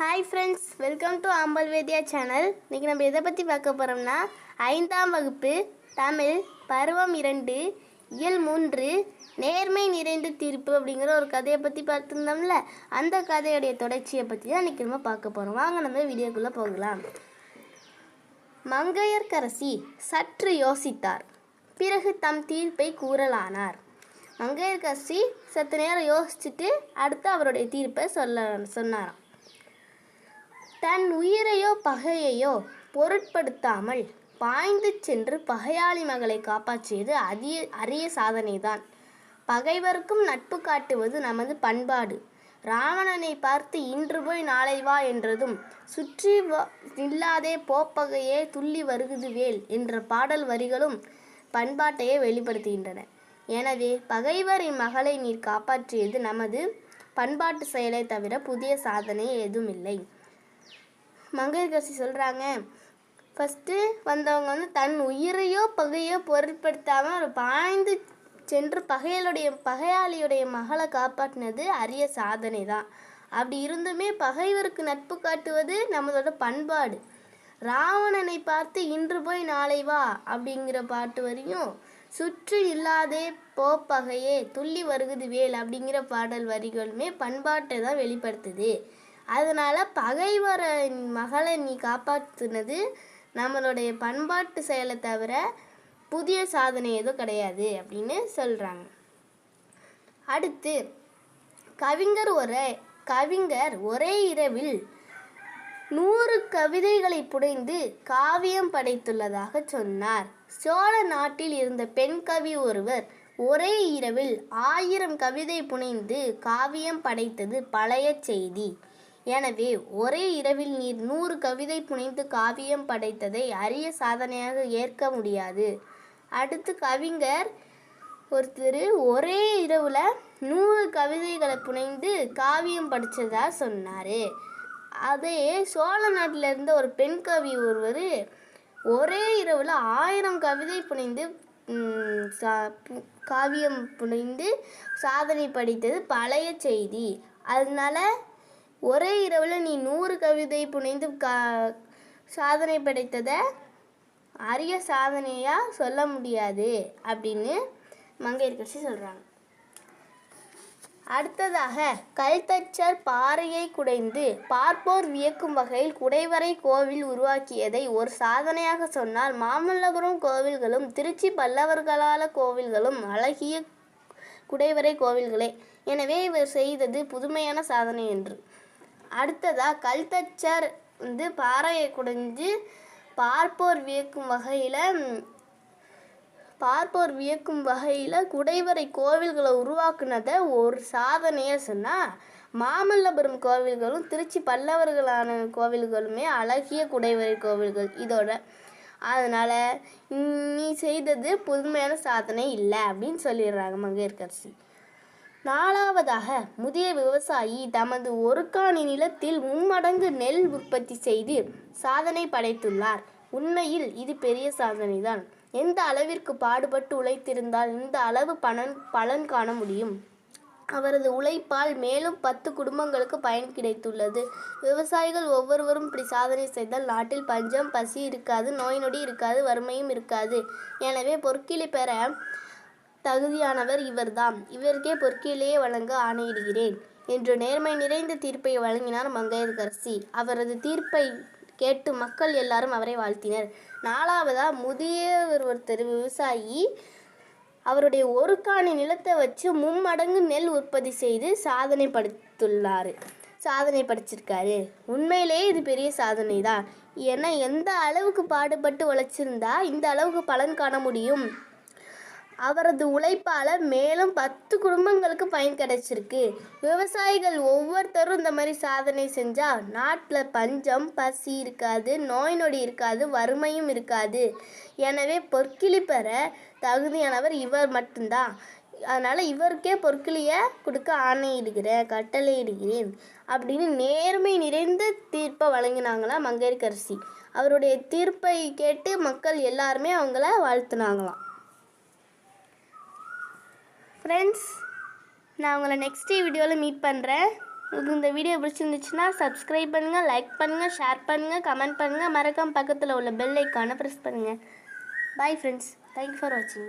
Hi friends welcome to ஆம்பல் வேதியா channel இன்றைக்கி நம்ம எதை பற்றி பார்க்க போகிறோம்னா ஐந்தாம் வகுப்பு தமிழ் பருவம் இரண்டு இயல் மூன்று நேர்மை நிறைந்த தீர்ப்பு அப்படிங்கிற ஒரு கதையை பற்றி பார்த்துருந்தோம்ல அந்த கதையுடைய தொடர்ச்சியை பற்றி தான் இன்றைக்கி நம்ம பார்க்க போகிறோம் வாங்க நம்ம வீடியோக்குள்ளே போகலாம். மங்கையர்கரசி சற்று யோசித்தார். பிறகு தம் தீர்ப்பை கூறலானார். மங்கையர்கரசி சற்று நேரம் யோசிச்சுட்டு அடுத்து அவருடைய தீர்ப்பை சொல்ல சொன்னாராம். தன் உயிரையோ பகையையோ பொருட்படுத்தாமல் பாய்ந்து சென்று பகையாளி மகளை காப்பாற்றியது அதிய அரிய சாதனைதான். பகைவருக்கும் நட்பு காட்டுவது நமது பண்பாடு. ராவணனை பார்த்து இன்று போய் நாளை வா என்றதும் சுற்றி நில்லாதே போப்பகையே துள்ளி வருகுது வேல் என்ற பாடல் வரிகளும் பண்பாட்டையே வெளிப்படுத்துகின்றன. எனவே பகைவரின் மகளை நீர் காப்பாற்றியது நமது பண்பாட்டு செயலை தவிர புதிய சாதனை எதுவும் இல்லை. மங்கையர்கரசி சொல்கிறாங்க ஃபஸ்ட்டு வந்தவங்க வந்து தன் உயிரையோ பகையோ பொருட்படுத்தாமல் ஒரு பாய்ந்து சென்று பகையலுடைய பகையாளியுடைய மகளை காப்பாற்றினது அரிய சாதனை தான். அப்படி இருந்துமே பகைவருக்கு நட்பு காட்டுவது நம்மளோட பண்பாடு. ராவணனை பார்த்து இன்று போய் நாளை வா அப்படிங்கிற பாட்டு வரையும் சுற்றி இல்லாதே போப்பகையே துள்ளி வருகுது வேல் அப்படிங்கிற பாடல் வரிகளுமே பண்பாட்டை தான் வெளிப்படுத்துது. அதனால் பகைவரின் மகளை நீ காப்பாற்றுனது நம்மளுடைய பண்பாட்டு செயலை தவிர புதிய சாதனை எதுவும் கிடையாது அப்படின்னு சொல்கிறாங்க அடுத்து கவிஞர் ஒரே கவிஞர் ஒரே இரவில் நூறு கவிதைகளை புனைந்து காவியம் படைத்துள்ளதாக சொன்னார். சோழ நாட்டில் இருந்த பெண் கவி ஒருவர் ஒரே இரவில் ஆயிரம் கவிதை புனைந்து காவியம் படைத்தது பழைய செய்தி. எனவே ஒரே இரவில் நீர் நூறு கவிதை புனைந்து காவியம் படைத்ததை அரிய சாதனையாக ஏற்க முடியாது. அடுத்து கவிஞர் ஒருத்தர் ஒரே இரவில் நூறு கவிதைகளை புனைந்து காவியம் படித்ததா சொன்னார். அதே சோழ நாட்டில் இருந்த ஒரு பெண் கவி ஒருவர் ஒரே இரவில் ஆயிரம் கவிதை புனைந்து சா- பு- காவியம் புனைந்து சாதனை படித்தது பழைய செய்தி. அதனால ஒரே இரவில் நீ நூறு கவிதை புனைந்து கா சாதனை படைத்ததை அரிய சாதனையாக சொல்ல முடியாது அப்படின்னு மங்கையர்கட்சி சொல்கிறாங்க அடுத்ததாக கல்தச்சர் பாறையை குடைந்து பார்ப்போர் வியக்கும் வகையில் குடைவரை கோவில் உருவாக்கியதை ஒரு சாதனையாக சொன்னால் மாமல்லபுரம் கோவில்களும் திருச்சி பல்லவர்களால கோவில்களும் அழகிய குடைவரை கோவில்களே. எனவே இவர் செய்தது புதுமையான சாதனை என்று. அடுத்ததாக கல்தச்சர் வந்து பாறையை குடைஞ்சு பார்ப்போர் வியக்கும் வகையில் பார்ப்போர் வியக்கும் வகையில் குடைவரை கோவில்களை உருவாக்குனதை ஒரு சாதனையாக சொன்னால் மாமல்லபுரம் கோவில்களும் திருச்சி பல்லவர்களான கோவில்களுமே அழகிய குடைவரை கோவில்கள் இதோட. அதனால் நீ செய்தது புதுமையான சாதனை இல்லை அப்படின்னு சொல்லிடுறாங்க மங்கையர்கரசி. நாலாவதாக முதிய விவசாயி தமது ஒரு காணி நிலத்தில் மும்மடங்கு நெல் உற்பத்தி செய்து சாதனை படைத்துள்ளார். உண்மையில் இது பெரிய சாதனைதான். எந்த அளவிற்கு பாடுபட்டு உழைத்திருந்தால் இந்த அளவு பலன் பலன் காண முடியும்? அவரது உழைப்பால் மேலும் பத்து குடும்பங்களுக்கு பயன் கிடைத்துள்ளது. விவசாயிகள் ஒவ்வொருவரும் இப்படி சாதனை செய்தால் நாட்டில் பஞ்சம் பசி இருக்காது நோய் நொடி இருக்காது வறுமையும் இருக்காது. எனவே பொற்கிளி பெற தகுதியானவர் இவர்தாம். இவருக்கே பொற்கிலேயே வழங்க ஆணையிடுகிறேன் என்று நேர்மை நிறைந்த தீர்ப்பை வழங்கினார் மங்கையர்கரசி அவரது தீர்ப்பை கேட்டு மக்கள் எல்லாரும் அவரை வாழ்த்தினர். நாலாவதா முதியவர் ஒருத்தர் விவசாயி அவருடைய ஒரு காணி நிலத்தை வச்சு மும்மடங்கு நெல் உற்பத்தி செய்து சாதனை படுத்துள்ளார். சாதனை படிச்சிருக்காரு. உண்மையிலேயே இது பெரிய சாதனை தான் ஏன்னா எந்த அளவுக்கு பாடுபட்டு உழைச்சிருந்தா இந்த அளவுக்கு பலன் காண முடியும்? அவரது உழைப்பால மேலும் பத்து குடும்பங்களுக்கு பயன் கிடைச்சிருக்கு. விவசாயிகள் ஒவ்வொருத்தரும் இந்த மாதிரி சாதனை செஞ்சா நாட்டில் பஞ்சம் பசி இருக்காது நோய் நொடி இருக்காது வறுமையும் இருக்காது. எனவே பொற்கிளி பெற தகுதியானவர் இவர் மட்டும்தான். அதனால் இவருக்கே பொற்கிளியை கொடுக்க ஆணையிடுகிறேன் கட்டளையிடுகிறேன் அப்படின்னு நேர்மை நிறைந்த தீர்ப்பை வழங்கினாங்களாம் மங்கையர்கரசி அவருடைய தீர்ப்பை கேட்டு மக்கள் எல்லாருமே அவங்கள வாழ்த்துனாங்களாம். ஃப்ரெண்ட்ஸ் நான் உங்களை நெக்ஸ்ட் வீடியோவில் மீட் பண்ணுறேன் உங்களுக்கு இந்த வீடியோ பிடிச்சிருந்துச்சுன்னா சப்ஸ்கிரைப் பண்ணுங்கள் லைக் பண்ணுங்கள் ஷேர் பண்ணுங்கள் கமெண்ட் பண்ணுங்கள் மறக்காமல் பக்கத்தில் உள்ள பெல் ஐக்கானை ப்ரெஸ் பண்ணுங்கள் பாய் ஃப்ரெண்ட்ஸ் தேங்க்யூ ஃபார் வாட்சிங்